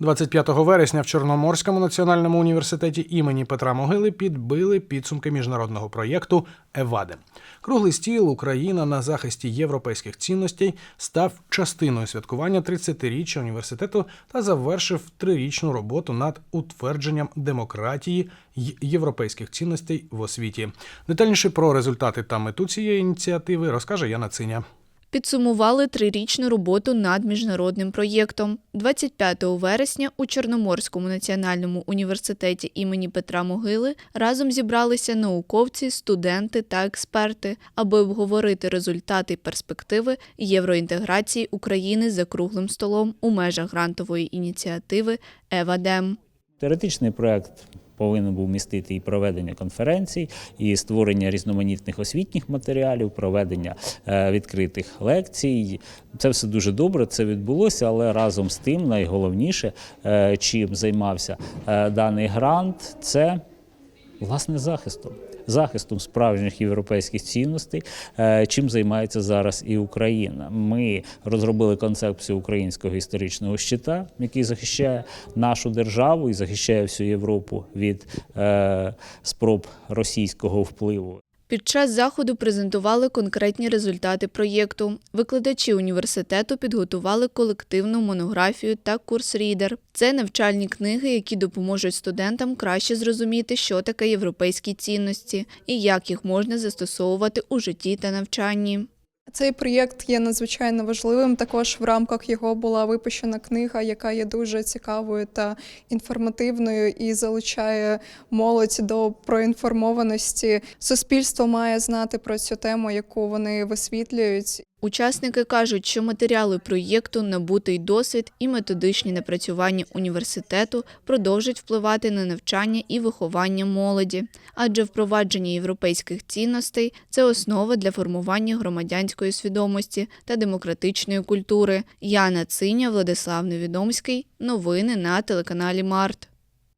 25 вересня в Чорноморському національному університеті імені Петра Могили підбили підсумки міжнародного проєкту Еваде. Круглий стіл Україна на захисті європейських цінностей став частиною святкування 30-річчя університету та завершив трирічну роботу над утвердженням демократії й європейських цінностей в освіті. Детальніше про результати та мету цієї ініціативи розкаже Яна Циня. Підсумували трирічну роботу над міжнародним проєктом. 25 вересня у Чорноморському національному університеті імені Петра Могили разом зібралися науковці, студенти та експерти, аби обговорити результати й перспективи євроінтеграції України за круглим столом у межах грантової ініціативи ЕВАДЕМ. Теоретичний проект повинен був містити і проведення конференцій, і створення різноманітних освітніх матеріалів, проведення е, відкритих лекцій. Це все дуже добре, це відбулося, але разом з тим найголовніше, е, чим займався е, даний грант, це власне захистом. Захистом справжніх європейських цінностей, е, чим займається зараз і Україна. Ми розробили концепцію українського історичного щита, який захищає нашу державу і захищає всю Європу від е, спроб російського впливу. Під час заходу презентували конкретні результати проєкту. Викладачі університету підготували колективну монографію та курс-рідер. Це навчальні книги, які допоможуть студентам краще зрозуміти, що таке європейські цінності і як їх можна застосовувати у житті та навчанні. Цей проєкт є надзвичайно важливим. Також в рамках його була випущена книга, яка є дуже цікавою та інформативною і залучає молодь до проінформованості. Суспільство має знати про цю тему, яку вони висвітлюють. Учасники кажуть, що матеріали проєкту, набутий досвід і методичні напрацювання університету продовжать впливати на навчання і виховання молоді, адже впровадження європейських цінностей це основа для формування громадянської свідомості та демократичної культури. Яна Циня, Владислав Невідомський. Новини на телеканалі Март.